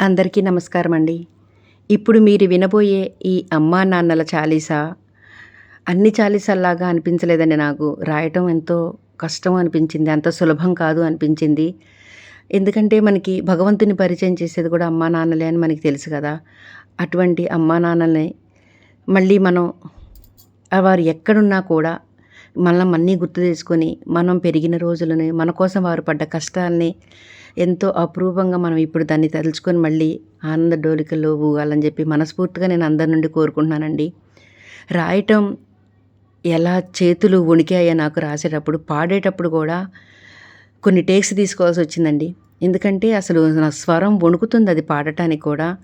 అందరికీ నమస్కారం అండి ఇప్పుడు మీరు వినబోయే ఈ అమ్మా నాన్నల చాలీసా? అన్ని చాలీసాల్లాగా అనిపించలేదండి నాకు. రాయటం ఎంతో కష్టం అనిపించింది అంత సులభం కాదు అనిపించింది. ఎందుకంటే మనకి భగవంతుని పరిచయం చేసేది కూడా అమ్మా నాన్నలే అని మనకి తెలుసు కదా. అటువంటి అమ్మా నాన్నలని మళ్ళీ మనం వారు ఎక్కడున్నా కూడా మనం అన్నీ గుర్తు చేసుకొని మనం పెరిగిన రోజులని మన కోసం వారు పడ్డ కష్టాల్ని ఎంతో అపూర్వంగా మనం ఇప్పుడు దాన్ని తలుచుకొని మళ్ళీ ఆనంద డోలికల్లో ఊగాలని చెప్పి మనస్ఫూర్తిగా నేను అందరి నుండి కోరుకుంటున్నానండి. రాయటం ఎలా చేతులు వణికాయో నాకు రాసేటప్పుడు పాడేటప్పుడు కూడా కొన్ని టేక్స్ తీసుకోవాల్సి వచ్చిందండి. ఎందుకంటే అసలు నా స్వరం వణుకుతుంది అది పాడటానికి కూడా.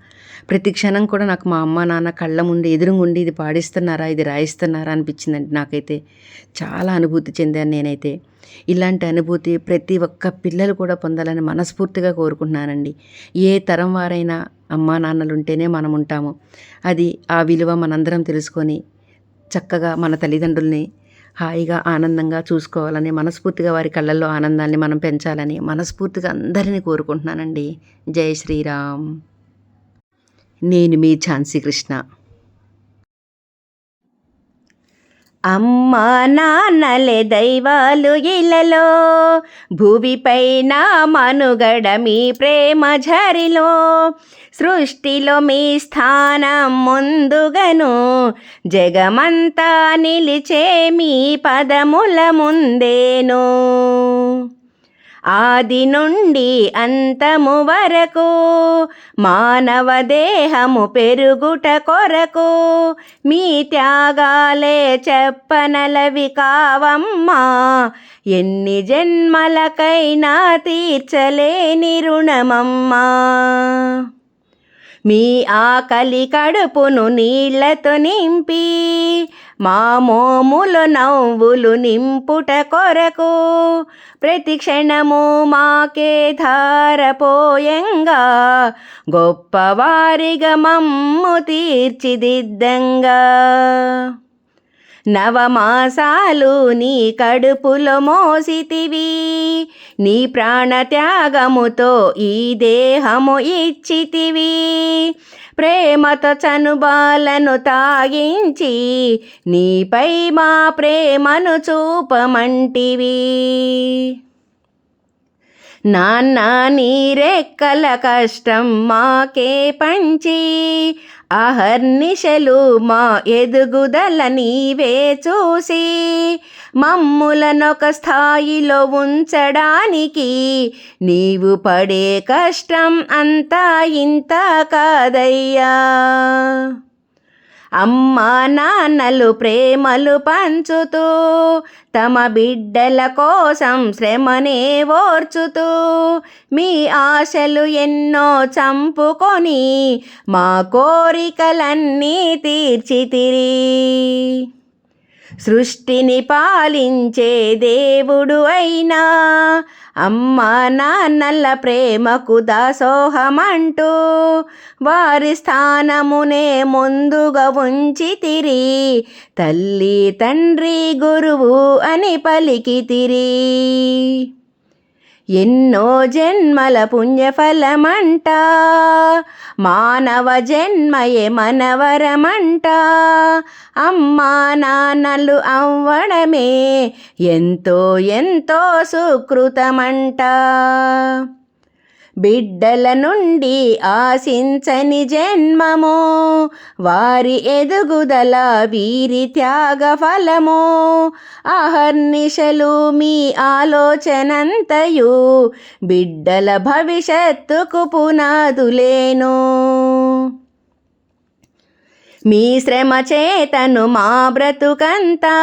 ప్రతి క్షణం కూడా నాకు మా అమ్మ నాన్న కళ్ళ ముందు ఎదురుగుండి ఇది పాడిస్తున్నారా ఇది రాయిస్తున్నారా అనిపించిందండి నాకైతే. చాలా అనుభూతి చెందాను నేనైతే. ఇలాంటి అనుభూతి ప్రతి ఒక్క పిల్లలు కూడా పొందాలని మనస్ఫూర్తిగా కోరుకుంటున్నానండి. ఏ తరం వారైనా అమ్మా నాన్నలు ఉంటేనే మనం ఉంటాము. అది ఆ విలువ మనందరం తెలుసుకొని చక్కగా మన తల్లిదండ్రుల్ని హాయిగా ఆనందంగా చూసుకోవాలని మనస్ఫూర్తిగా వారి కళ్ళల్లో ఆనందాన్ని మనం పెంచాలని మనస్ఫూర్తిగా అందరినీ కోరుకుంటున్నానండి. జై శ్రీరామ్. నేను మీ ఝాన్సీ కృష్ణ. అమ్మ నాన్నలే దైవాలు ఇలలో భూమిపైన మనుగడ మీ ప్రేమ ఝరిలో. సృష్టిలో మీ స్థానం ముందుగను జగమంతా నిలిచే మీ పదముల ముందేను. ఆది నుండి అంతము వరకు మానవ దేహము పెరుగుట కొరకు మీ త్యాగాలే చెప్పనలవి కావమ్మా. ఎన్ని జన్మలకైనా తీర్చలేని రుణమమ్మా. మీ ఆకలి కడుపును నీళ్ళతో నింపి మా మోములు నవ్వులు నింపుట కొరకు ప్రతి క్షణము మాకే ధారపోయంగా. గొప్పవారిగా మమ్ము తీర్చిదిద్దంగా. నవమాసాలు నీ కడుపులో మోసితివి నీ ప్రాణత్యాగముతో ఈ దేహము ఇచ్చితివి. ప్రేమతో చనుబాలను తాగించి నీపై మా ప్రేమను చూపమంటివి. నాన్న నీరెక్కల కష్టం మాకే పంచి అహర్నిశలు మా ఎదుగుదల నీవే చూసి మమ్ములనొక స్థాయిలో ఉంచడానికి నీవు పడే కష్టం అంతా ఇంత కాదయ్యా. అమ్మా నాన్నలు ప్రేమలు పంచుతూ తమ బిడ్డల కోసం శ్రమనే ఓర్చుతూ మీ ఆశలు ఎన్నో చంపుకొని మా కోరికలన్నీ తీర్చితిరి. సృష్టిని పాలించే దేవుడు అయినా అమ్మా నాన్నల ప్రేమకు దాసోహమంటూ వారి స్థానమునే ముందుగా ఉంచి తిరి. తల్లి తండ్రి గురువు అని పలికి తిరి. ఎన్నో జన్మల పుణ్యఫలమంట. మానవ జన్మయే మనవరమంట. అమ్మా నాన్నలు అవ్వడమే ఎంతో ఎంతో సుకృతమంట. బిడ్డల నుండి ఆశించని జన్మము వారి ఎదుగుదల వీరి త్యాగ ఫలము. అహర్నిశలు మీ ఆలోచనంతయు బిడ్డల భవిష్యత్తుకు పునాదులేను. మీ శ్రమ చేతను మా బ్రతుకంతా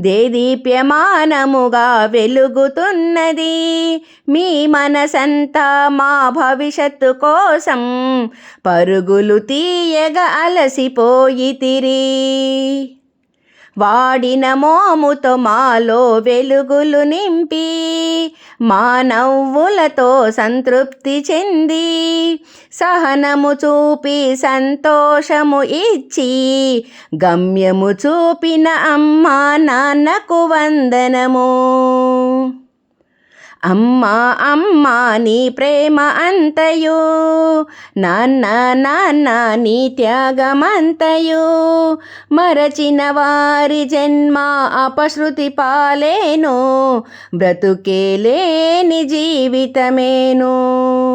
దేదీప్యమానముగా వెలుగుతున్నది. మీ మనసంతా మా భవిష్యత్తు కోసం పరుగులు తీయగా అలసిపోయితిరి వాడిన మోముతో మాలో వెలుగులు నింపి మా నవ్వులతో సంతృప్తి చెంది సహనము చూపి సంతోషము ఇచ్చి గమ్యము చూపిన అమ్మా నాన్నకు వందనము. అమ్మా అమ్మా నీ ప్రేమ అంతయు. నాన్న నాన్న నీ త్యాగమంతయు. మరచిన వారి జన్మ అపశృతి పాలేను. బ్రతుకేలేని జీవితమేను.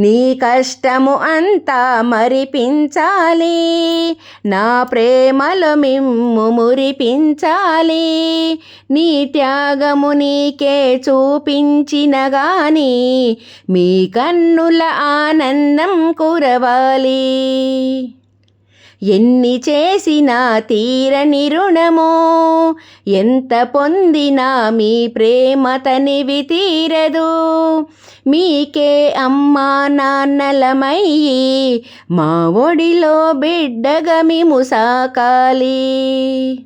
నీ కష్టము అంతా మరిపించాలి. నా ప్రేమలో మిమ్ము మురిపించాలి. నీ త్యాగము నీకే చూపించిన గాని మీ కన్నుల ఆనందం కురవాలి. ఎన్ని చేసినా తీరని రుణమో ఎంత పొందినా మీ ప్రేమ తనివి తీరదు. మీకే అమ్మా నాన్నలమయ్యి మా ఒడిలో బిడ్డగా మేము సాకాలి.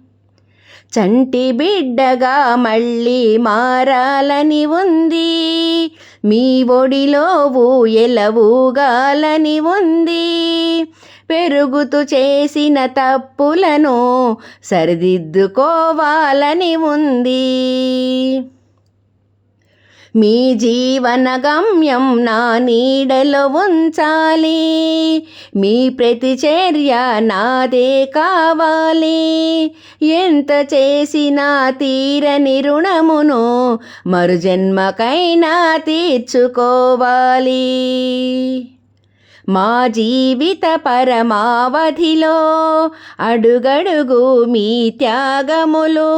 చంటి బిడ్డగా మళ్ళీ మారాలని ఉంది మీ ఒడిలో ఊయలవుగాలని ఉంది. పెరుగుతూ చేసిన తప్పులను సరిదిద్దుకోవాలని ఉంది. మీ జీవన గమ్యం నా నీడలో ఉంచాలి. మీ ప్రతిచర్య నాదే కావాలి. ఎంత చేసినా తీరని రుణమును మరుజన్మకైనా తీర్చుకోవాలి. మా జీవిత పరమావధిలో అడుగడుగు మీ త్యాగములు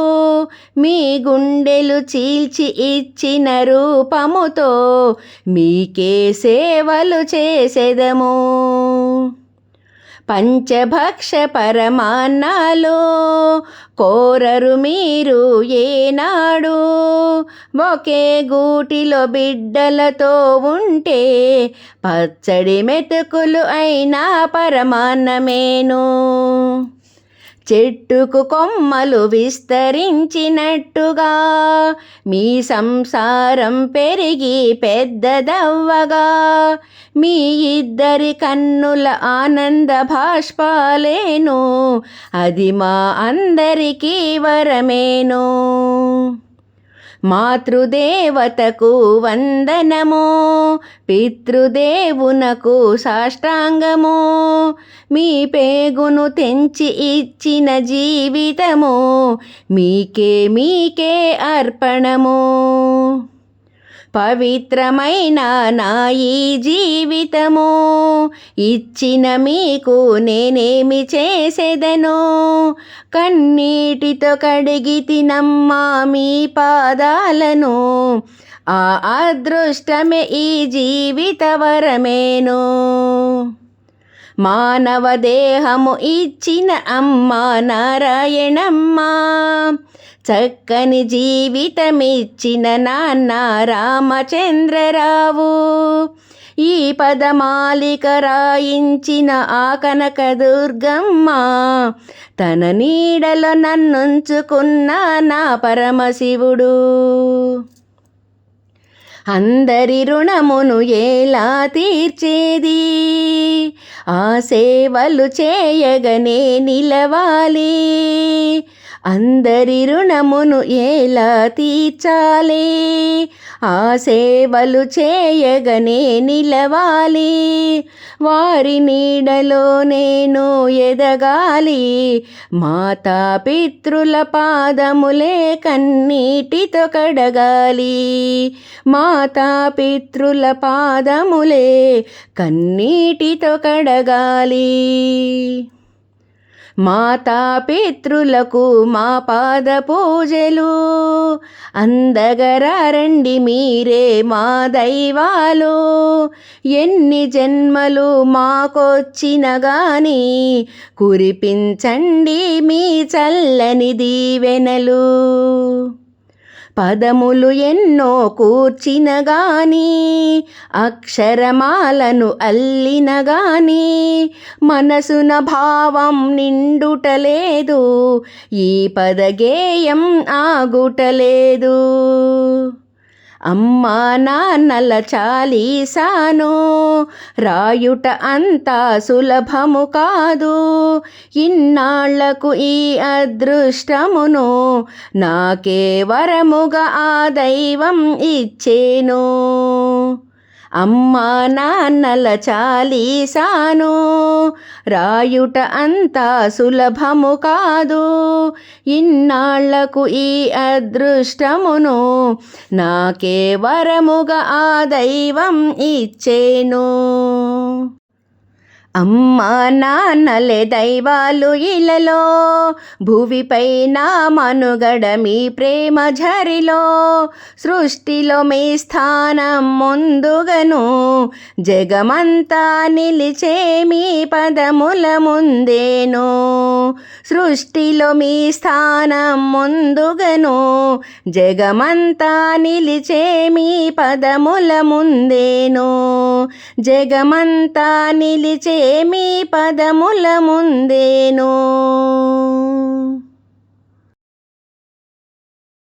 మీ గుండెలు చీల్చి ఇచ్చిన రూపముతో మీకే సేవలు చేసెదము. పంచభక్ష పరమాన్నాలో కోరరు మీరు ఏనాడు. ఒకే గూటిలో బిడ్డలతో ఉంటే పచ్చడి మెతుకులు అయినా పరమాన్నమేను. చెట్టుకు కొమ్మలు విస్తరించినట్టుగా మీ సంసారం పెరిగి పెద్దదవ్వగా మీ ఇద్దరి కన్నుల ఆనంద భాష్పాలేను అది మా అందరికీ వరమేను. మాతృదేవతకు వందనము పితృదేవునకు సాష్టాంగము. మీ పేగును తెంచి ఇచ్చిన జీవితము మీకే మీకే అర్పణము. పవిత్రమైన నా ఈ జీవితము ఇచ్చిన మీకు నేనేమి చేసేదను. కన్నీటితో కడిగి తినమ్మా మీ పాదాలను ఆ అదృష్టమే ఈ జీవిత వరమేను. మానవ దేహము ఇచ్చిన అమ్మ నారాయణమ్మ చక్కని జీవితమిచ్చిన నాన్న రామచంద్రరావు. ఈ పదమాలిక రాయించిన ఆ కనక దుర్గమ్మ తన నీడలో నన్నుంచుకున్న నా పరమశివుడు. అందరి రుణమును ఎలా తీర్చేది? ఆ సేవలు చేయగనే నిలవాలి. అందరి రుణమును ఎలా తీర్చాలి? ఆ సేవలు చేయగనే నిలవాలి. వారి నీడలో నేను ఎదగాలి. మాతా పితృల పాదములే కన్నీటితో కడగాలి. మాతా పితృల పాదములే కన్నీటితో కడగాలి. మాతా పితృలకు మా పాద పూజలు అందగరండి మీరే మా దైవాలు. ఎన్ని జన్మలు మాకొచ్చిన గాని కురిపించండి మీ చల్లని దీవెనలు. పదములు ఎన్నో కూర్చిన గాని అక్షరమాలను అల్లిన గాని మనసున భావం నిండుటలేదు ఈ పదగేయం ఆగుటలేదు అమ్మా నాన్నల చాలీసాను రాయుట అంతా సులభము కాదు. ఇన్నాళ్ళకు ఈ అదృష్టమును నాకే వరముగా ఆ దైవం ఇచ్చేను. అమ్మా నాన్నల చాలీసాను. రాయుట అంతా సులభము కాదు. ఇన్నాళ్ళకు ఈ అదృష్టమును నాకే వరముగా ఆ దైవం ఇచ్చేను. అమ్మా నాన్నలే దైవాలు ఇలలో భూమిపై మనుగడ మీ ప్రేమ ఝరిలో. సృష్టిలో మీ స్థానం ముందుగను జగమంతా నిలిచే మీ పదముల ముందేను. సృష్టిలో మీ స్థానం ముందుగను జగమంతా నిలిచే మీ పదముల ముందేను. జగమంతా నిలిచే మీ పదముల ముందేనో.